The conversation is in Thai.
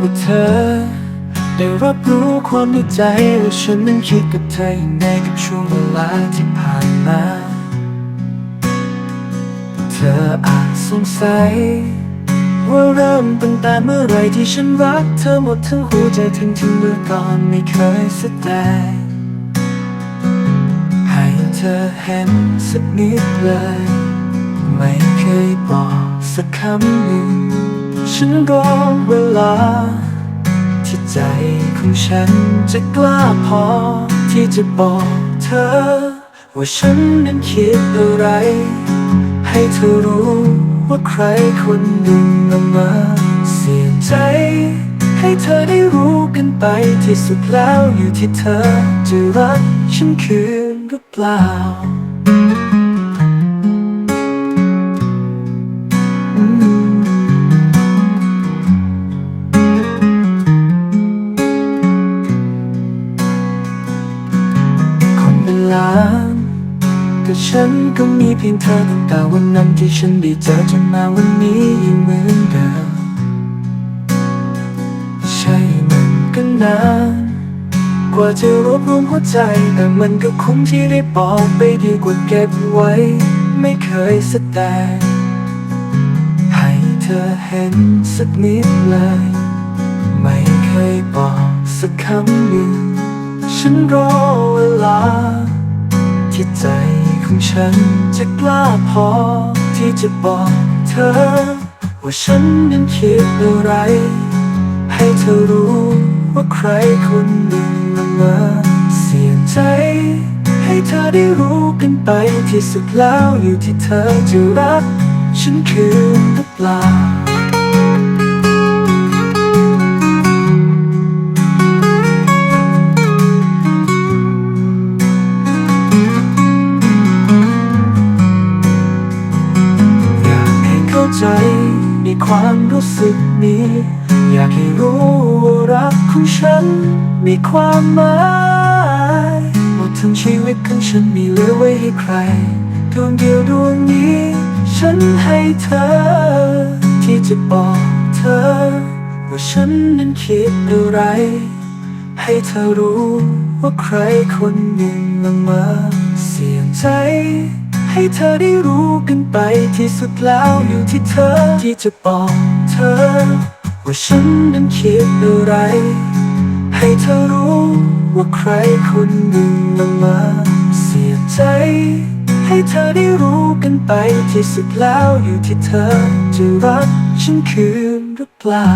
ว่าเธอ ได้รับรู้ความในใจว่าฉันนั้นคิดกับเธออย่างไรกับช่วงเวลาที่ผ่านมา เธออาจสงสัย ว่าเริ่มตั้งแต่เมื่อไรที่ฉันรักเธอหมดทั้งหัวใจทั้งที่เมื่อก่อนไม่เคยแสดงให้เธอเห็นสักนิดเลย ไม่เคยบอกสักคำหนึ่ง ฉันรอเวลา ที่ใจของฉันจะกล้าพอ ที่จะบอกเธอ ว่าฉันนั้นคิดอะไร ให้เธอรู้ว่าใครคนหนึ่งละมาเสียใจ ให้เธอได้รู้กันไปที่สุดแล้วอยู่ที่เธอ จะรักฉันคืนหรือเปล่า เป็นล้านแต่ฉันก็มีเพียงเธอตั้งแต่วันนั้นที่ฉันได้เจอจนมาวันนี้ยังเหมือนเดิมใช่มันก็นานกว่าจะรวบรวมหัวใจ แต่มันก็คุ้มที่ได้บอกไปดีกว่าเก็บไว้ ไม่เคยแสดงให้เธอเห็นสักนิดเลย ไม่เคยบอกสักคำหนึ่งฉันรอ ลา ที่ใจของฉันจะกล้าพอที่จะบอกเธอ ว่าฉันนั้นคิดอะไร ให้เธอรู้ว่าใครคนหนึ่งละเมาเสียใจ ให้เธอได้รู้กันไปที่สุดแล้วอยู่ที่เธอจะรัก ฉันคืนหรือเปล่า ใจในความรู้สึกนี้ อยากให้รู้ว่ารักของฉัน มีความหมายหมดทั้งชีวิตของฉันมีเหลือไว้ให้ใครดวงเดียวดวงนี้ ฉันให้เธอ ที่จะบอกเธอ ว่าฉันนั้นคิดอะไร ให้เธอรู้ว่าใครคนหนึ่งละเมาเสียงใจ ให้เธอได้รู้กันไปที่สุดแล้วอยู่ที่เธอที่จะบอกเธอ ว่าฉันนั้นคิดอะไร ให้เธอรู้ว่าใครคนหนึ่งละเมาเสียใจ ให้เธอได้รู้กันไปที่สุดแล้วอยู่ที่เธอจะรักฉันคืนหรือเปล่า